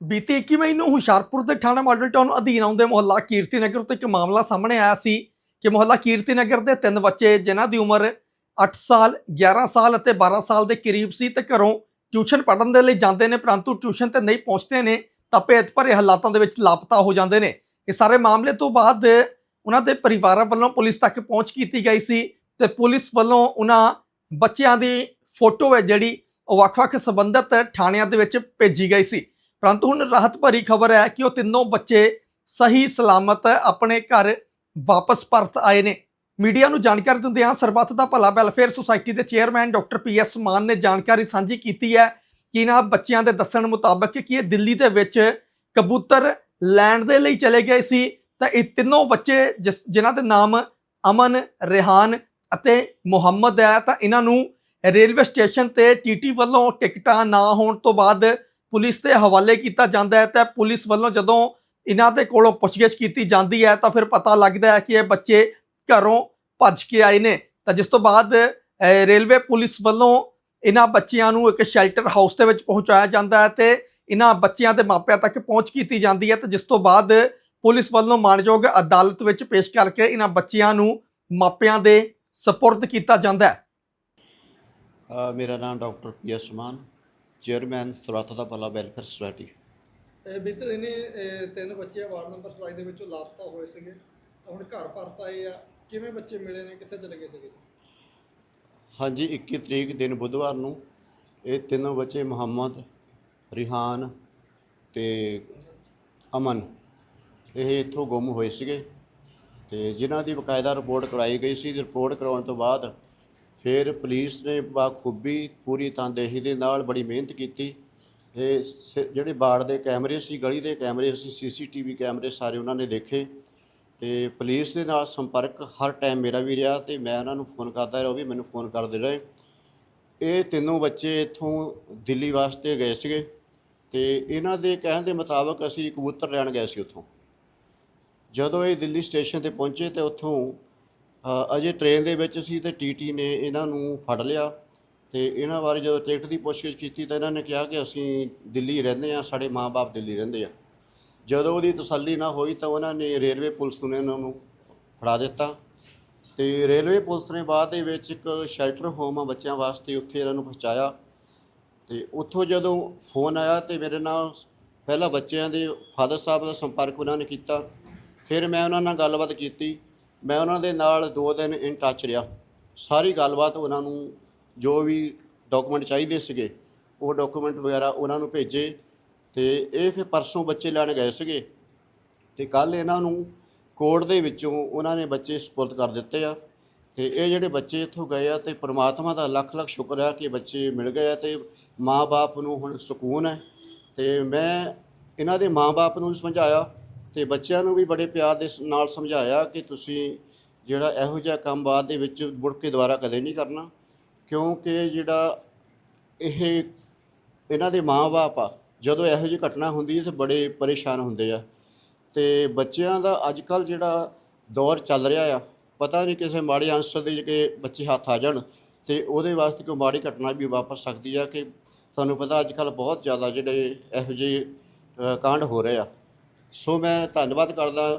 ਬੀਤੀ 21 ਮਈ ਨੂੰ ਹੁਸ਼ਿਆਰਪੁਰ ਦੇ ਥਾਣਾ ਮਾਡਲ ਟਾਊਨ ਅਧੀਨ ਆਉਂਦੇ ਮੁਹੱਲਾ ਕੀਰਤੀ ਨਗਰ ਤੋਂ ਇੱਕ ਮਾਮਲਾ ਸਾਹਮਣੇ ਆਇਆ ਸੀ ਕਿ ਮੁਹੱਲਾ ਕੀਰਤੀ ਨਗਰ ਦੇ ਤਿੰਨ ਬੱਚੇ, ਜਿਨ੍ਹਾਂ ਦੀ ਉਮਰ 8 ਸਾਲ 11 ਸਾਲ ਅਤੇ 12 ਸਾਲ ਦੇ ਕਰੀਬ ਸੀ ਤੇ ਘਰੋਂ ਟਿਊਸ਼ਨ ਪੜ੍ਹਨ ਦੇ ਲਈ ਜਾਂਦੇ ਨੇ, ਪਰੰਤੂ ਟਿਊਸ਼ਨ ਤੇ ਨਹੀਂ ਪਹੁੰਚਦੇ ਨੇ ਤਾਂ ਭੇਤ ਭਰੇ ਹਾਲਾਤਾਂ ਦੇ ਵਿੱਚ ਲਾਪਤਾ ਹੋ ਜਾਂਦੇ ਨੇ। ਇਹ ਸਾਰੇ ਮਾਮਲੇ ਤੋਂ ਬਾਅਦ ਉਹਨਾਂ ਦੇ ਪਰਿਵਾਰਾਂ ਵੱਲੋਂ ਪੁਲਿਸ ਤੱਕ ਪਹੁੰਚ ਕੀਤੀ ਗਈ ਸੀ ਤੇ ਪੁਲਿਸ ਵੱਲੋਂ ਉਹਨਾਂ ਬੱਚਿਆਂ ਦੀ ਫੋਟੋ ਹੈ ਜਿਹੜੀ ਉਹ ਵੱਖ-ਵੱਖ ਸੰਬੰਧਿਤ ਥਾਣਿਆਂ ਦੇ ਵਿੱਚ ਭੇਜੀ ਗਈ ਸੀ। ਪਰੰਤੂ ਹੁਣ ਰਾਹਤ ਭਰੀ ਖਬਰ ਹੈ ਕਿ ਉਹ ਤਿੰਨੋਂ ਬੱਚੇ ਸਹੀ ਸਲਾਮਤ ਆਪਣੇ ਘਰ ਵਾਪਸ ਪਰਤ ਆਏ ਨੇ। ਮੀਡੀਆ ਨੂੰ ਜਾਣਕਾਰੀ ਦਿੰਦਿਆਂ ਸਰਬੱਤ ਦਾ ਭਲਾ ਵੈਲਫੇਅਰ ਸੁਸਾਇਟੀ ਦੇ chairman doctor P S Mann ਨੇ ਜਾਣਕਾਰੀ ਸਾਂਝੀ ਕੀਤੀ ਹੈ ਕਿ ਇਹਨਾਂ ਬੱਚਿਆਂ ਦੇ ਦੱਸਣ ਮੁਤਾਬਕ ਕਿ ਇਹ ਦਿੱਲੀ ਦੇ ਵਿੱਚ ਕਬੂਤਰ ਲੈਣ ਦੇ ਲਈ ਚਲੇ ਗਏ ਸੀ। ਤਾਂ ਇਹ ਤਿੰਨੋਂ ਬੱਚੇ ਜਿਸ- ਜਿਨ੍ਹਾਂ ਦੇ ਨਾਮ ਅਮਨ, ਰਿਹਾਨ ਅਤੇ ਮੁਹੰਮਦ ਹੈ, ਤਾਂ ਇਹਨਾਂ ਨੂੰ ਰੇਲਵੇ ਸਟੇਸ਼ਨ ਤੇ ਟੀਟੀ ਵੱਲੋਂ ਟਿਕਟਾਂ ਨਾ ਹੋਣ ਤੋਂ ਬਾਅਦ ਪੁਲਿਸ ਦੇ ਹਵਾਲੇ ਕੀਤਾ ਜਾਂਦਾ ਹੈ, ਤਾਂ ਪੁਲਿਸ ਵੱਲੋਂ ਜਦੋਂ ਇਹਨਾਂ ਦੇ ਕੋਲੋਂ ਪੁੱਛਗਿੱਛ ਕੀਤੀ ਜਾਂਦੀ ਹੈ, ਤਾਂ ਫਿਰ ਪਤਾ ਲੱਗਦਾ ਹੈ ਕਿ ਇਹ ਬੱਚੇ ਘਰੋਂ ਭੱਜ ਕੇ ਆਏ ਨੇ। ਤਾਂ ਜਿਸ ਤੋਂ ਬਾਅਦ ਰੇਲਵੇ ਪੁਲਿਸ ਵੱਲੋਂ ਇਹਨਾਂ ਬੱਚਿਆਂ ਨੂੰ ਇੱਕ ਸ਼ੈਲਟਰ ਹਾਊਸ ਦੇ ਵਿੱਚ ਪਹੁੰਚਾਇਆ ਜਾਂਦਾ ਹੈ ਤੇ ਇਹਨਾਂ ਬੱਚਿਆਂ ਦੇ ਮਾਪਿਆਂ ਤੱਕ ਪਹੁੰਚ ਕੀਤੀ ਜਾਂਦੀ ਹੈ। ਤੇ ਜਿਸ ਤੋਂ ਬਾਅਦ ਪੁਲਿਸ ਵੱਲੋਂ ਮਾਣਯੋਗ ਅਦਾਲਤ ਵਿੱਚ ਪੇਸ਼ ਕਰਕੇ ਇਹਨਾਂ ਬੱਚਿਆਂ ਨੂੰ ਮਾਪਿਆਂ ਦੇ ਸਪੁਰਦ ਕੀਤਾ ਜਾਂਦਾ ਹੈ। ਮੇਰਾ ਨਾਮ doctor P S Mann chairman ਸੁਰਤ ਦਾ ਭਲਾ ਵੈਲਫੇਅਰ ਸੁਸਾਇਟੀ। ਬੀਤੇ ਦਿਨੇ ਤਿੰਨ ਬੱਚੇ ਵਾਰਡ ਨੰਬਰ 27 ਦੇ ਵਿੱਚੋਂ ਲਾਪਤਾ ਹੋਏ ਸੀਗੇ। ਹੁਣ ਘਰ ਪਰਤ ਆਏ ਆ। ਕਿਵੇਂ ਬੱਚੇ ਮਿਲੇ ਨੇ? ਕਿੱਥੇ ਚਲੇ ਗਏ ਸੀਗੇ? ਹਾਂਜੀ 21 ਤਰੀਕ ਦਿਨ ਬੁੱਧਵਾਰ ਨੂੰ ਇਹ ਤਿੰਨੋਂ ਬੱਚੇ ਮੁਹੰਮਦ ਰਿਹਾਨ ਤੇ ਅਮਨ ਇਹ ਇੱਥੋਂ ਗੁੰਮ ਹੋਏ ਸੀਗੇ। ਤੇ ਜਿਨ੍ਹਾਂ ਦੀ ਬਕਾਇਦਾ ਰਿਪੋਰਟ ਕਰਾਈ ਗਈ ਸੀ ਰਿਪੋਰਟ ਕਰਾਉਣ ਤੋਂ ਬਾਅਦ ਫਿਰ ਪੁਲਿਸ ਨੇ ਬਾਖੂਬੀ ਪੂਰੀ ਤਨਦੇਹੀ ਦੇ ਨਾਲ ਬੜੀ ਮਿਹਨਤ ਕੀਤੀ। ਇਹ ਸ- ਜਿਹੜੇ ਬਾੜ ਦੇ ਕੈਮਰੇ ਸੀ, ਗਲੀ ਦੇ ਕੈਮਰੇ ਸੀ ਸੀਸੀਟੀਵੀ ਕੈਮਰੇ ਸਾਰੇ ਉਹਨਾਂ ਨੇ ਦੇਖੇ ਤੇ ਪੁਲਿਸ ਦੇ ਨਾਲ ਸੰਪਰਕ ਹਰ ਟਾਈਮ ਮੇਰਾ ਵੀ ਰਿਹਾ ਤੇ ਮੈਂ ਉਹਨਾਂ ਨੂੰ ਫੋਨ ਕਰਦਾ ਰਿਹਾ, ਉਹ ਵੀ ਮੈਨੂੰ ਫੋਨ ਕਰਦੇ ਰਹੇ। ਇਹ ਤਿੰਨੋਂ ਬੱਚੇ ਇੱਥੋਂ ਦਿੱਲੀ ਵਾਸਤੇ ਗਏ ਸੀਗੇ ਤੇ ਇਹਨਾਂ ਦੇ ਕਹਿਣ ਦੇ ਮੁਤਾਬਕ ਅਸੀਂ ਕਬੂਤਰ ਲੈਣ ਗਏ ਸੀ ਉੱਥੋਂ। ਜਦੋਂ ਇਹ ਦਿੱਲੀ ਸਟੇਸ਼ਨ ਤੇ ਪਹੁੰਚੇ ਤੇ ਉੱਥੋਂ ਅਜੇ ਟ੍ਰੇਨ ਦੇ ਵਿੱਚ ਸੀ ਤੇ ਟੀਟੀ ਨੇ ਇਹਨਾਂ ਨੂੰ ਫੜ ਲਿਆ ਤੇ ਇਹਨਾਂ ਬਾਰੇ ਜਦੋਂ ਟਿਕਟ ਦੀ ਪੁੱਛਗਿੱਛ ਕੀਤੀ ਤਾਂ ਇਹਨਾਂ ਨੇ ਕਿਹਾ ਕਿ ਅਸੀਂ ਦਿੱਲੀ ਰਹਿੰਦੇ ਆ ਸਾਡੇ ਮਾਪੇ ਦਿੱਲੀ ਰਹਿੰਦੇ ਆ। ਜਦੋਂ ਉਹਦੀ ਤਸੱਲੀ ਨਾ ਹੋਈ ਤਾਂ ਉਹਨਾਂ ਨੇ ਰੇਲਵੇ ਪੁਲਿਸ ਨੂੰ ਇਹਨਾਂ ਨੂੰ ਫੜਾ ਦਿੱਤਾ ਤੇ ਰੇਲਵੇ ਪੁਲਿਸ ਨੇ ਬਾਅਦ ਦੇ ਵਿੱਚ ਇੱਕ ਸ਼ੈਲਟਰ ਹੋਮ ਆ ਬੱਚਿਆਂ ਵਾਸਤੇ, ਉੱਥੇ ਇਹਨਾਂ ਨੂੰ ਪਹੁੰਚਾਇਆ ਤੇ ਉੱਥੋਂ ਜਦੋਂ ਫੋਨ ਆਇਆ ਤੇ ਮੇਰੇ ਨਾਲ ਪਹਿਲਾਂ ਬੱਚਿਆਂ ਦੇ ਫਾਦਰ ਸਾਹਿਬ ਦਾ ਸੰਪਰਕ ਉਹਨਾਂ ਨੇ ਕੀਤਾ। ਫਿਰ ਮੈਂ ਉਹਨਾਂ ਨਾਲ ਗੱਲਬਾਤ ਕੀਤੀ ਮੈਂ ਉਹਨਾਂ ਦੇ ਨਾਲ ਦੋ ਦਿਨ ਇਨ ਟੱਚ ਰਿਹਾ। ਸਾਰੀ ਗੱਲਬਾਤ ਉਹਨਾਂ ਨੂੰ, ਜੋ ਵੀ ਡਾਕੂਮੈਂਟ ਚਾਹੀਦੇ ਸੀਗੇ, ਉਹ ਡਾਕੂਮੈਂਟ ਵਗੈਰਾ ਉਹਨਾਂ ਨੂੰ ਭੇਜੇ ਤੇ ਇਹ ਫਿਰ ਪਰਸੋਂ ਬੱਚੇ ਲੈਣ ਗਏ ਸੀਗੇ। ਤੇ ਕੱਲ ਇਹਨਾਂ ਨੂੰ ਕੋਰਟ ਦੇ ਵਿੱਚੋਂ ਉਹਨਾਂ ਨੇ ਬੱਚੇ ਸਪੁਰਦ ਕਰ ਦਿੱਤੇ ਆ ਤੇ ਇਹ ਜਿਹੜੇ ਬੱਚੇ ਇੱਥੋਂ ਗਏ ਆ ਤੇ ਪ੍ਰਮਾਤਮਾ ਦਾ ਲੱਖ ਲੱਖ ਸ਼ੁਕਰ ਆ ਕਿ ਬੱਚੇ ਮਿਲ ਗਏ ਆ ਤੇ ਮਾਪੇ ਨੂੰ ਹੁਣ ਸਕੂਨ ਹੈ। ਤੇ ਮੈਂ ਇਹਨਾਂ ਦੇ ਮਾਪੇ ਨੂੰ ਸਮਝਾਇਆ ਤੇ ਬੱਚਿਆਂ ਨੂੰ ਵੀ ਬੜੇ ਪਿਆਰ ਦੇ ਸ- ਨਾਲ ਸਮਝਾਇਆ ਕਿ ਤੁਸੀਂ ਜਿਹੜਾ ਇਹੋ ਜਿਹਾ ਕੰਮ ਬਾਅਦ ਦੇ ਵਿੱਚ ਮੁੜ ਕੇ ਦੁਬਾਰਾ ਕਦੇ ਨਹੀਂ ਕਰਨਾ ਕਿਉਂਕਿ ਜਿਹੜਾ ਇਹ ਇਹਨਾਂ ਦੇ ਮਾਪੇ ਆ ਜਦੋਂ ਇਹੋ ਜਿਹੀ ਘਟਨਾ ਹੁੰਦੀ ਹੈ ਤੇ ਬੜੇ ਪਰੇਸ਼ਾਨ ਹੁੰਦੇ ਆ। ਤੇ ਬੱਚਿਆਂ ਦਾ ਅੱਜ ਕੱਲ ਜਿਹੜਾ ਦੌਰ ਚੱਲ ਰਿਹਾ ਆ ਪਤਾ ਨਹੀਂ ਕਿਸੇ ਮਾੜੇ ਆਨਸਰ ਦੇ ਜਿਹੜੇ ਬੱਚੇ ਹੱਥ ਆ ਜਾਣ ਤੇ ਉਹਦੇ ਵਾਸਤੇ ਕੋਈ ਮਾੜੀ ਘਟਨਾ ਵੀ ਵਾਪਰ ਸਕਦੀ ਆ ਕਿ ਤੁਹਾਨੂੰ ਪਤਾ ਅੱਜ ਕੱਲ ਬਹੁਤ ਜ਼ਿਆਦਾ ਜਿਹੜੇ ਇਹੋ ਜਿਹੇ ਅ, ਕਾਂਡ ਹੋ ਰਹੇ ਆ। ਸੋ ਮੈਂ ਧੰਨਵਾਦ ਕਰਦਾ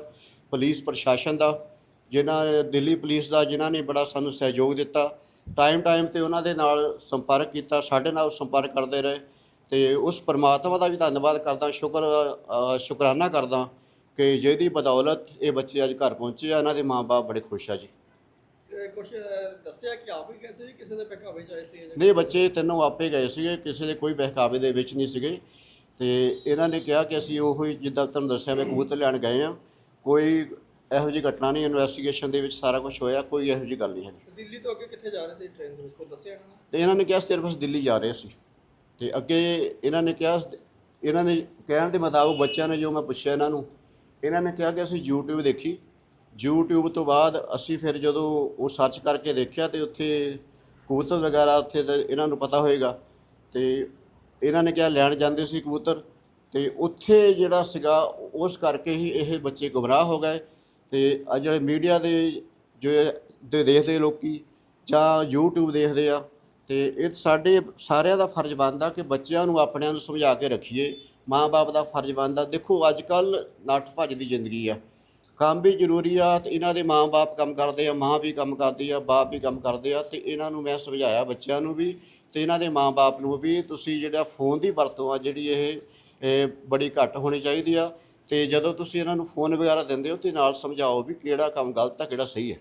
ਪੁਲਿਸ ਪ੍ਰਸ਼ਾਸਨ ਦਾ ਜਿਨ੍ਹਾਂ ਨੇ ਦਿੱਲੀ ਪੁਲਿਸ ਦਾ ਜਿਨ੍ਹਾਂ ਨੇ ਬੜਾ ਸਾਨੂੰ ਸਹਿਯੋਗ ਦਿੱਤਾ। ਟਾਈਮ ਟਾਈਮ ਤੇ ਉਹਨਾਂ ਦੇ ਨਾਲ ਸੰਪਰਕ ਕੀਤਾ ਸਾਡੇ ਨਾਲ ਸੰਪਰਕ ਕਰਦੇ ਰਹੇ ਤੇ ਉਸ ਪਰਮਾਤਮਾ ਦਾ ਵੀ ਧੰਨਵਾਦ ਕਰਦਾ ਸ਼ੁਕਰ ਸ਼ੁਕਰਾਨਾ ਕਰਦਾ ਕਿ ਜਿਹਦੀ ਬਦੌਲਤ ਇਹ ਬੱਚੇ ਅੱਜ ਘਰ ਪਹੁੰਚੇ ਆ ਇਹਨਾਂ ਦੇ ਮਾਪੇ ਬੜੇ ਖੁਸ਼ ਆ ਜੀ। ਕੁਝ ਦੱਸਿਆ ਕਿ ਆਪ ਹੀ ਕਿਸੇ ਵੀ ਕਿਸੇ ਦੇ ਪਹਿਕਾਵੇ ਚ ਆਏ ਸੀ ਨਹੀਂ ਬੱਚੇ ਤਿੰਨੋਂ ਆਪੇ ਗਏ ਸੀਗੇ ਕਿਸੇ ਦੇ ਕੋਈ ਬਹਿਕਾਵੇ ਦੇ ਵਿੱਚ ਨਹੀਂ ਸੀਗੇ। ਤੇ ਇਹਨਾਂ ਨੇ ਕਿਹਾ ਕਿ ਅਸੀਂ ਉਹੋ ਹੀ ਜਿੱਦਾਂ ਤੁਹਾਨੂੰ ਦੱਸਿਆ ਮੈਂ ਕਬੂਤਰ ਲੈਣ ਗਏ ਆ ਕੋਈ ਇਹੋ ਜਿਹੀ ਘਟਨਾ ਨਹੀਂ ਇਨਵੈਸਟੀਗੇਸ਼ਨ ਦੇ ਵਿੱਚ ਸਾਰਾ ਕੁਝ ਹੋਇਆ ਕੋਈ ਇਹੋ ਜਿਹੀ ਗੱਲ ਨਹੀਂ ਹੈ ਦਿੱਲੀ ਤੋਂ ਅੱਗੇ ਕਿੱਥੇ ਜਾ ਰਹੇ ਸੀ ਟ੍ਰੇਨ ਦੇ ਵਿੱਚ? ਕੋਈ ਦੱਸਿਆ ਇਹਨਾਂ ਨੇ? ਤੇ ਇਹਨਾਂ ਨੇ ਕਿਹਾ ਸਿਰਫ ਅਸੀਂ ਦਿੱਲੀ ਜਾ ਰਹੇ ਸੀ। ਤੇ ਅੱਗੇ ਇਹਨਾਂ ਨੇ ਕਿਹਾ ਇਹਨਾਂ ਨੇ ਕਹਿਣ ਦੇ ਮੁਤਾਬਕ ਬੱਚਿਆਂ ਨੇ ਜੋ ਮੈਂ ਪੁੱਛਿਆ ਇਹਨਾਂ ਨੂੰ ਇਹਨਾਂ ਨੇ ਕਿਹਾ ਕਿ ਅਸੀਂ YouTube ਦੇਖੀ। YouTube ਤੋਂ ਬਾਅਦ ਅਸੀਂ ਫਿਰ ਜਦੋਂ ਉਹ ਸਰਚ ਕਰਕੇ ਦੇਖਿਆ ਤੇ ਉੱਥੇ ਕਬੂਤਰ ਵਗੈਰਾ ਉੱਥੇ ਤੇ ਇਹਨਾਂ ਨੂੰ ਪਤਾ ਹੋਏਗਾ। ਤੇ ਇਹਨਾਂ ਨੇ ਕਿਹਾ ਲੈਣ ਜਾਂਦੇ ਸੀ ਕਬੂਤਰ ਤੇ ਉੱਥੇ ਜਿਹੜਾ ਸੀਗਾ ਉਸ ਕਰਕੇ ਹੀ ਇਹ ਬੱਚੇ ਗੁੰਮਰਾਹ ਹੋ ਗਏ ਤੇ ਆ ਜਿਹੜੇ ਮੀਡੀਆ ਦੇ ਜੋ ਦੇ ਦੇਖਦੇ ਲੋਕੀ ਜਾਂ YouTube ਦੇਖਦੇ ਆ ਤੇ ਇਹ ਸਾਡੇ ਸਾਰਿਆਂ ਦਾ ਫਰਜ਼ ਬਣਦਾ ਕਿ ਬੱਚਿਆਂ ਨੂੰ ਆਪਣਿਆਂ ਨੂੰ ਸਮਝਾ ਕੇ ਰੱਖੀਏ, ਮਾਂ-ਬਾਪ ਦਾ ਫਰਜ਼ ਬਣਦਾ। ਦੇਖੋ ਅੱਜ ਕੱਲ ਨੱਠ ਭੱਜ ਦੀ ਜ਼ਿੰਦਗੀ ਆ। ਕੰਮ ਵੀ ਜ਼ਰੂਰੀ ਆ ਤੇ ਇਹਨਾਂ ਦੇ ਮਾਂ-ਬਾਪ ਕੰਮ ਕਰਦੇ ਆ, ਮਾਂ ਵੀ ਕੰਮ ਕਰਦੀ ਆ, ਬਾਪ ਵੀ ਕੰਮ ਕਰਦੇ ਆ ਤੇ ਇਹਨਾਂ ਨੂੰ ਮੈਂ ਸਮਝਾਇਆ ਬੱਚਿਆਂ ਨੂੰ ਵੀ ਤੇ ਇਹਨਾਂ ਦੇ ਮਾਂ-ਬਾਪ ਨੂੰ ਵੀ ਤੁਸੀਂ ਜਿਹੜਾ ਫੋਨ ਦੀ ਵਰਤੋਂ ਆ ਜਿਹੜੀ ਇਹ ਬੜੀ ਘੱਟ ਹੋਣੀ ਚਾਹੀਦੀ ਆ ਤੇ ਜਦੋਂ ਤੁਸੀਂ ਇਹਨਾਂ ਨੂੰ ਫੋਨ ਵਗੈਰਾ ਦਿੰਦੇ ਹੋ ਤੇ ਨਾਲ ਸਮਝਾਓ ਵੀ ਕਿਹੜਾ ਕੰਮ ਗਲਤ ਆ, ਕਿਹੜਾ ਸਹੀ ਹੈ